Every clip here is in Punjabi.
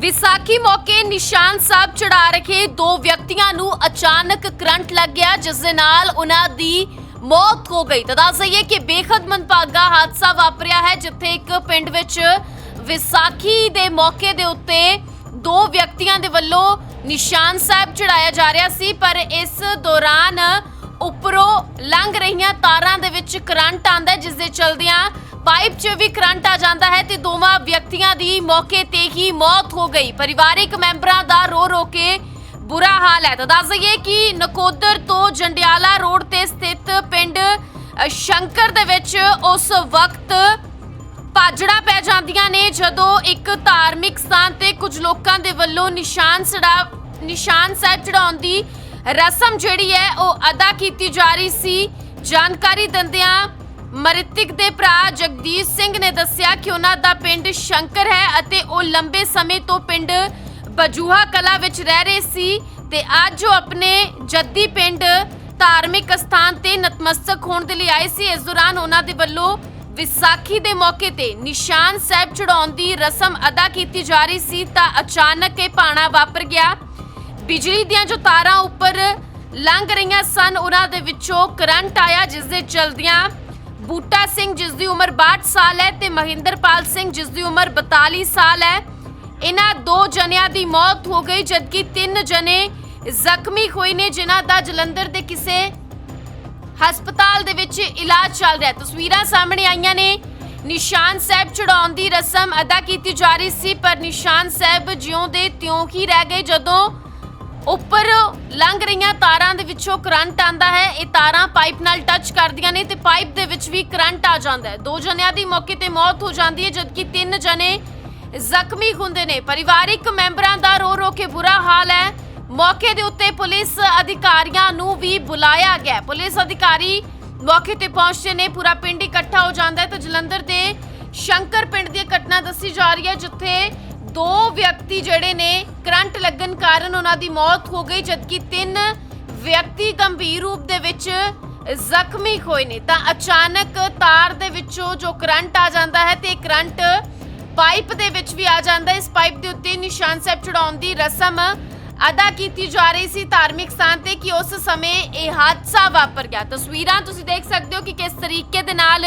ਵਿਸਾਖੀ ਮੌਕੇ ਨਿਸ਼ਾਨ ਸਾਹਿਬ ਚੜਾ ਰਹੇ ਦੋ ਵਿਅਕਤੀਆਂ ਨੂੰ ਅਚਾਨਕ ਕਰੰਟ ਲੱਗ ਗਿਆ, ਜਿਸ ਦੇ ਨਾਲ ਉਹਨਾਂ ਦੀ ਮੌਤ ਹੋ ਗਈ। ਤਾਂ ਦੱਸ ਦਈਏ ਕਿ ਬੇਖਦ ਮੰਦਭਾਗਾ ਹਾਦਸਾ ਵਾਪਰਿਆ ਹੈ, ਜਿੱਥੇ ਇੱਕ ਪਿੰਡ ਵਿੱਚ ਵਿਸਾਖੀ ਦੇ ਮੌਕੇ ਦੇ ਉੱਤੇ ਦੋ ਵਿਅਕਤੀਆਂ ਦੇ ਵੱਲੋਂ ਨਿਸ਼ਾਨ ਸਾਹਿਬ ਚੜਾਇਆ ਜਾ ਰਿਹਾ ਸੀ, ਪਰ ਇਸ ਦੌਰਾਨ ਉੱਪਰੋਂ ਲੰਘ ਰਹੀਆਂ ਤਾਰਾਂ ਦੇ ਵਿੱਚ ਕਰੰਟ ਆਂਦਾ ਜਿਸ ਦੇ ਚਲਦਿਆਂ ਪਾਈਪ 'ਚ ਵੀ ਕਰੰਟ ਆ ਜਾਂਦਾ ਹੈ ਤੇ ਦੋਵਾਂ ਵਿਅਕਤੀਆਂ ਦੀ ਮੌਕੇ ਤੇ ਹੀ ਮੌਤ ਹੋ ਗਈ। ਪਰਿਵਾਰਿਕ ਮੈਂਬਰਾਂ ਦਾ ਰੋ ਰੋ ਕੇ ਬੁਰਾ ਹਾਲ ਹੈ। ਤਾਂ ਦੱਸ ਦਈਏ ਕਿ ਨਕੋਦਰ ਤੋਂ ਜੰਡਿਆਲਾ ਰੋਡ ਤੇ ਸਥਿਤ ਪਿੰਡ ਸ਼ੰਕਰ ਦੇ ਵਿੱਚ ਉਸ ਵਕਤ ਭਾਜੜਾ ਪੈ ਜਾਂਦੀਆਂ ਨੇ, ਜਦੋਂ ਇੱਕ ਧਾਰਮਿਕ ਸਥਾਨ ਤੇ ਕੁਝ ਲੋਕਾਂ ਦੇ ਵੱਲੋਂ ਨਿਸ਼ਾਨ ਸੜਾ, ਨਿਸ਼ਾਨ ਸਾਹਿਬ ਚੜਾਉਣ ਦੀ ਰਸਮ ਜਿਹੜੀ ਹੈ, ਉਹ ਅਦਾ ਕੀਤੀ ਜਾ ਰਹੀ ਸੀ। ਜਾਣਕਾਰੀ ਦਿੰਦਿਆਂ ਮ੍ਰਿਤਕ ਦੇ ਭਰਾ ਜਗਦੀਸ਼ ਸਿੰਘ ਨੇ ਦੱਸਿਆ ਕਿ ਉਹਨਾਂ ਦਾ ਪਿੰਡ ਸ਼ੰਕਰ ਹੈ ਅਤੇ ਉਹ ਲੰਬੇ ਸਮੇਂ ਤੋਂ ਪਿੰਡ ਬਜੂਹਾ ਕਲਾ ਵਿੱਚ ਰਹਿ ਰਹੇ ਸੀ ਤੇ ਅੱਜ ਉਹ ਆਪਣੇ ਜੱਦੀ ਪਿੰਡ ਧਾਰਮਿਕ ਸਥਾਨ ਤੇ ਨਤਮਸਤਕ ਹੋਣ ਦੇ ਲਈ ਆਏ ਸੀ। ਇਸ ਦੌਰਾਨ ਉਹਨਾਂ ਦੇ ਵੱਲੋਂ ਵਿਸਾਖੀ ਦੇ ਮੌਕੇ ਤੇ ਨਿਸ਼ਾਨ ਸਾਹਿਬ ਚੜਾਉਣ ਦੀ ਰਸਮ ਅਦਾ ਕੀਤੀ ਜਾ ਰਹੀ ਸੀ ਤਾਂ ਅਚਾਨਕ ਇਹ ਪਾਣਾ ਵਾਪਰ ਗਿਆ। ਬਿਜਲੀ ਦੀਆਂ ਜੋ ਤਾਰਾਂ ਉੱਪਰ ਲੰਘ ਰਹੀਆਂ ਸਨ, ਉਹਨਾਂ ਦੇ ਵਿੱਚੋਂ ਕਰੰਟ ਆਇਆ, ਜਿਸ ਦੇ ਚਲਦਿਆਂ ਬੂਟਾ ਸਿੰਘ, ਜਿਸ ਦੀ ਉਮਰ 62 ਸਾਲ ਹੈ ਤੇ ਮਹਿੰਦਰਪਾਲ ਸਿੰਘ, ਜਿਸ ਦੀ ਉਮਰ 42 ਸਾਲ ਹੈ। ਇਹਨਾਂ ਦੋ ਜਣਿਆਂ ਦੀ ਮੌਤ ਹੋ ਗਈ, ਜਦਕਿ ਤਿੰਨ ਜਣੇ ਜ਼ਖਮੀ ਹੋਏ ਨੇ, ਜਿਨ੍ਹਾਂ ਦਾ ਜਲੰਧਰ ਦੇ ਕਿਸੇ ਹਸਪਤਾਲ ਦੇ ਵਿੱਚ ਇਲਾਜ ਚੱਲ ਰਿਹਾ ਤਸਵੀਰਾਂ ਸਾਹਮਣੇ ਆਈਆਂ ਨੇ। ਨਿਸ਼ਾਨ ਸਾਹਿਬ ਚੜਾਉਣ ਦੀ ਰਸਮ ਅਦਾ ਕੀਤੀ ਜਾ ਰਹੀ ਸੀ, ਪਰ ਨਿਸ਼ਾਨ ਸਾਹਿਬ ਜਿਉਂ ਦੇ ਤਿਉਂ ਹੀ ਰਹਿ ਗਏ, ਜਦੋਂ ਉੱਪਰ ਲੰਘ ਰਹੀਆਂ ਤਾਰਾਂ ਦੇ ਵਿੱਚੋਂ ਕਰੰਟ ਆਂਦਾ ਹੈ। ਇਹ ਤਾਰਾਂ ਪਾਈਪ ਨਾਲ ਟੱਚ ਕਰਦੀਆਂ ਨੇ ਤੇ ਪਾਈਪ ਦੇ ਵਿੱਚ ਵੀ ਕਰੰਟ ਆ ਜਾਂਦਾ ਹੈ। ਦੋ ਜਣਿਆਂ ਦੀ ਮੌਕੇ ਤੇ ਮੌਤ ਹੋ ਜਾਂਦੀ ਹੈ, ਜਦਕਿ ਤਿੰਨ ਜਣੇ ਜ਼ਖਮੀ ਹੁੰਦੇ ਨੇ। ਪਰਿਵਾਰਿਕ ਮੈਂਬਰਾਂ ਦਾ ਰੋ ਰੋ ਕੇ ਬੁਰਾ ਹਾਲ ਹੈ। ਮੌਕੇ ਦੇ ਉੱਤੇ ਪੁਲਿਸ ਅਧਿਕਾਰੀਆਂ ਨੂੰ ਵੀ ਬੁਲਾਇਆ ਗਿਆ ਪੁਲਿਸ ਅਧਿਕਾਰੀ ਮੌਕੇ ਤੇ ਪਹੁੰਚਦੇ ਨੇ। ਪੂਰਾ ਪਿੰਡ ਇਕੱਠਾ ਹੋ ਜਾਂਦਾ ਹੈ ਤੇ ਜਲੰਧਰ ਦੇ ਸ਼ੰਕਰ ਪਿੰਡ ਦੀ ਘਟਨਾ ਦੱਸੀ ਜਾ ਰਹੀ ਹੈ, ਜਿੱਥੇ ਦੋ ਵਿਅਕਤੀ ਜਿਹੜੇ ਨੇ ਕਰੰਟ ਲੱਗਣ ਕਾਰਨ ਉਹਨਾਂ ਦੀ ਮੌਤ ਹੋ ਗਈ, ਜਦਕਿ ਤਿੰਨ ਵਿਅਕਤੀ ਗੰਭੀਰ ਰੂਪ ਦੇ ਵਿੱਚ ਜ਼ਖਮੀ ਹੋਏ ਨੇ। ਤਾਂ ਅਚਾਨਕ ਤਾਰ ਦੇ ਵਿੱਚੋਂ ਜੋ ਕਰੰਟ ਆ ਜਾਂਦਾ ਹੈ ਤੇ ਕਰੰਟ ਪਾਈਪ ਦੇ ਵਿੱਚ ਵੀ ਆ ਜਾਂਦਾ ਇਸ ਪਾਈਪ ਦੇ ਉੱਤੇ ਨਿਸ਼ਾਨ ਸਾਹਿਬ ਚੜਾਉਣ ਦੀ ਰਸਮ ਅਦਾ ਕੀਤੀ ਜਾ ਰਹੀ ਸੀ ਧਾਰਮਿਕ ਸਥਾਨ ਤੇ ਕਿ ਉਸ ਸਮੇਂ ਇਹ ਹਾਦਸਾ ਵਾਪਰ ਗਿਆ। ਤਸਵੀਰਾਂ ਤੁਸੀਂ ਦੇਖ ਸਕਦੇ ਹੋ ਕਿ ਕਿਸ ਤਰੀਕੇ ਦੇ ਨਾਲ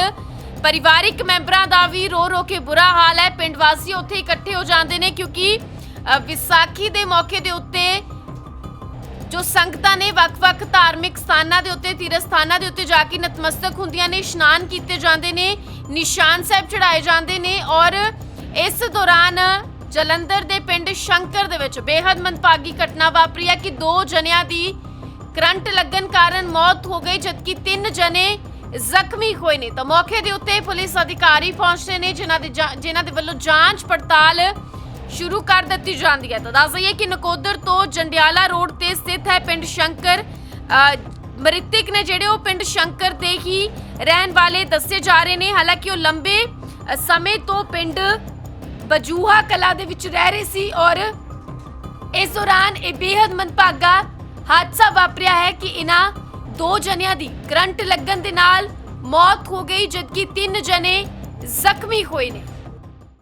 ਪਰਿਵਾਰਿਕ ਮੈਂਬਰਾਂ ਦਾ ਵੀ ਰੋ ਰੋ ਕੇ ਬੁਰਾ ਹਾਲ ਹੈ। ਪਿੰਡ ਵਾਸੀ ਉੱਥੇ ਇਕੱਠੇ ਹੋ ਜਾਂਦੇ ਨੇ ਕਿਉਂਕਿ ਵਿਸਾਖੀ ਦੇ ਮੌਕੇ ਦੇ ਉੱਤੇ ਜੋ ਸੰਗਤਾਂ ਨੇ ਵੱਖ-ਵੱਖ ਧਾਰਮਿਕ ਸਥਾਨਾਂ ਦੇ ਉੱਤੇ ਤੀਰਥ ਸਥਾਨਾਂ ਦੇ ਉੱਤੇ ਜਾ ਕੇ ਨਤਮਸਤਕ ਹੁੰਦੀਆਂ ਨੇ, ਇਸ਼ਨਾਨ ਕੀਤੇ ਜਾਂਦੇ ਨੇ, ਨਿਸ਼ਾਨ ਸਾਹਿਬ ਚੜਾਏ ਜਾਂਦੇ ਨੇ ਔਰ ਇਸ ਦੌਰਾਨ ਜਲੰਧਰ ਦੇ ਪਿੰਡ ਸ਼ੰਕਰ ਦੇ ਵਿੱਚ ਬੇहद ਮੰਦਭਾਗੀ ਘਟਨਾ ਵਾਪਰੀ ਹੈ ਕਿ ਦੋ ਜਣਿਆਂ ਦੀ ਕਰੰਟ ਲੱਗਣ ਕਾਰਨ ਮੌਤ ਹੋ ਗਈ, ਜਦਕਿ ਤਿੰਨ ਜਣੇ ਜ਼ਖਮੀ ਹੋਏ ਨੇ ਤਾਂ ਮੌਕੇ ਦੇ ਉੱਤੇ ਪੁਲਿਸ ਅਧਿਕਾਰੀ ਪਹੁੰਚਦੇ ਨੇ, ਜਿਨ੍ਹਾਂ ਦੇ ਜਿਨ੍ਹਾਂ ਦੇ ਵੱਲੋਂ ਜਾਂਚ ਪੜਤਾਲ ਸ਼ੁਰੂ ਕਰ ਦਿੱਤੀ ਜਾਂਦੀ ਹੈ। ਤਾਂ ਦੱਸ ਦਈਏ ਕਿ ਨਕੋਦਰ ਤੋਂ ਜੰਡਿਆਲਾ ਰੋਡ ਤੇ ਸਥਿਤ ਹੈ ਪਿੰਡ ਸ਼ੰਕਰ। ਮ੍ਰਿਤਕ ਨੇ ਜਿਹੜੇ ਉਹ ਪਿੰਡ ਸ਼ੰਕਰ ਦੇ ਹੀ ਰਹਿਣ ਵਾਲੇ ਦੱਸੇ ਜਾ ਰਹੇ ਨੇ। ਹਾਲਾਂਕਿ ਉਹ ਲੰਬੇ ਸਮੇਂ ਤੋਂ ਪਿੰਡ ਬਜੂਹਾ ਕਲਾ ਦੇ ਵਿੱਚ ਰਹਿ ਰਹੇ ਸੀ ਔਰ ਇਸ ਦੌਰਾਨ ਇਹ ਬੇहद ਮੰਦਭਾਗਾ ਹਾਦਸਾ ਵਾਪਰਿਆ ਹੈ ਕਿ ਇਹਨਾਂ ਦੋ ਜਣਿਆਂ ਦੀ ਕਰੰਟ ਲੱਗਣ ਦੇ ਨਾਲ ਮੌਤ ਹੋ ਗਈ, ਜਦਕਿ ਤਿੰਨ ਜਣੇ ਜ਼ਖਮੀ ਹੋਏ ਨੇ।